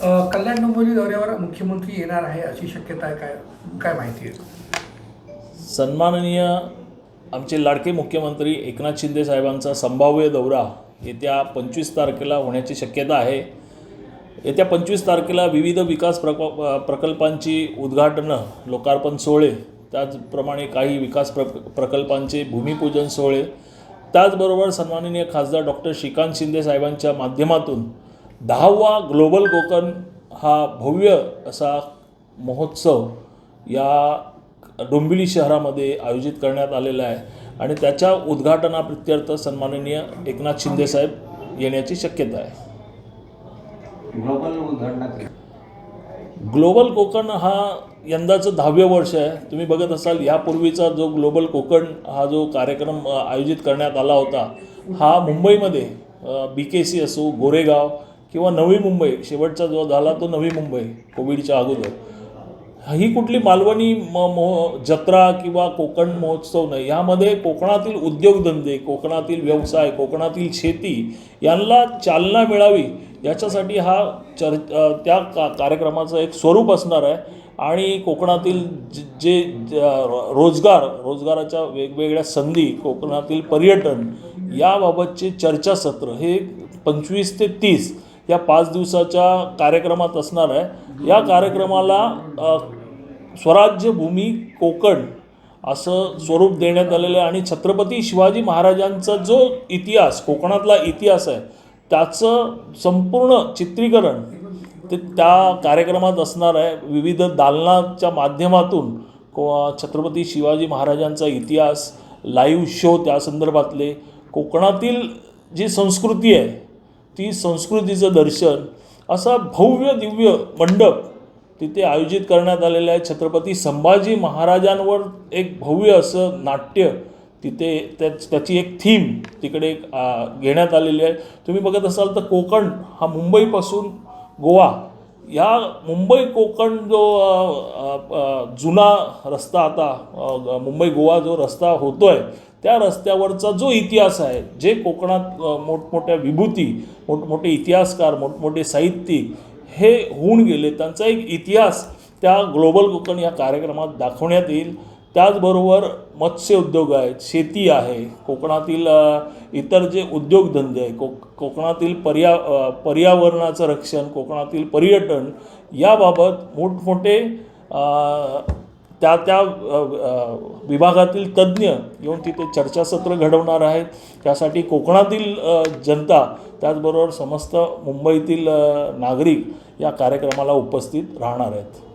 कल्याण डोंबिवली दौऱ्यावर मुख्यमंत्री येणार आहे अशी शक्यता आहे काय काय माहिती आहे? सन्माननीय आमचे लाडके मुख्यमंत्री एकनाथ शिंदे साहेबांचा संभाव्य दौरा येत्या पंचवीस तारखेला होण्याची शक्यता आहे. येत्या पंचवीस तारखेला विविध विकास प्रक प्रकल्पांची उद्घाटनं लोकार्पण सोहळे त्याचप्रमाणे काही विकास प्र प्रकल्पांचे भूमिपूजन सोहळे त्याचबरोबर सन्माननीय खासदार डॉक्टर श्रीकांत शिंदे साहेबांच्या माध्यमातून दहावा ग्लोबल कोकण हा भव्य असा महोत्सव या डोंबिवली शहरामध्ये आयोजित करण्यात आलेला आहे. आणि त्याच्या उद्घाटनाप्रित्यर्थ सन्माननीय एकनाथ शिंदे साहेब येण्याची शक्यता आहे. ग्लोबल ग्लोबल कोकण हा यंदाचं दहावे वर्ष आहे. तुम्ही बघत असाल यापूर्वीचा जो ग्लोबल कोकण हा जो कार्यक्रम आयोजित करण्यात आला होता हा मुंबईमध्ये बी के सी असो गोरेगाव किंवा नवी मुंबई शेवटचा जो झाला तो नवी मुंबई कोविडच्या अगोदर. ही कुठली मालवणी म मो जत्रा किंवा कोकण महोत्सव नाही. यामध्ये कोकणातील उद्योगधंदे कोकणातील व्यवसाय कोकणातील शेती यांना चालना मिळावी याच्यासाठी हा चर त्या का कार्यक्रमाचं एक स्वरूप असणार आहे. आणि कोकणातील जे ज- रोजगार रोजगाराच्या वेगवेगळ्या संधी कोकणातील पर्यटन याबाबतचे चर्चासत्र हे पंचवीस ते तीस या पाच दिवसाच्या कार्यक्रमात असणार आहे. या कार्यक्रमाला स्वराज्यभूमी स्वराज्य भूमी कोकण असं स्वरूप देण्यात आलेलं आहे आणि छत्रपती शिवाजी महाराजांचा जो इतिहास कोकणातला इतिहास आहे त्याचं संपूर्ण चित्रीकरण ते त्या कार्यक्रमात असणार आहे. विविध दालनाच्या माध्यमातून को छत्रपती शिवाजी महाराजांचा इतिहास लाईव्ह शो त्या संदर्भातले. कोकणातील जी संस्कृती आहे ती संस्कृतीचं दर्शन असा भव्य दिव्य मंडप तिथे आयोजित करण्यात आलेलं आहे. छत्रपती संभाजी महाराजांवर एक भव्य असं नाट्य तिथे त्या त्याची एक थीम तिकडे घेण्यात आलेली आहे. तुम्ही बघत असाल तर कोकण हा मुंबईपासून गोवा. या मुंबई कोकण जो जुना रस्ता आता ग- मुंबई गोवा जो रस्ता होतो आहे त्या रस्त्यावरचा जो इतिहास आहे जे कोकणात मोठमोठ्या विभूती मोठमोठे इतिहासकार मोठमोठे साहित्यिक हे होऊन गेले. त्यांचा एक इतिहास त्या ग्लोबल कोकण या कार्यक्रमात दाखवण्यात येईल. त्याचबरोबर मत्स्य उद्योग आहे शेती आहे. कोकणातील इतर जे उद्योगधंदे आहे कोक कोकणातील पर्या पर्यावरणाचं रक्षण कोकणातील पर्यटन याबाबत मोठमोठे त्या त्या विभागातील तज्ज्ञ येऊन तिथे चर्चासत्र घडवणार आहेत. त्यासाठी कोकणातील जनता त्याचबरोबर समस्त मुंबईतील नागरिक या कार्यक्रमाला उपस्थित राहणार आहेत.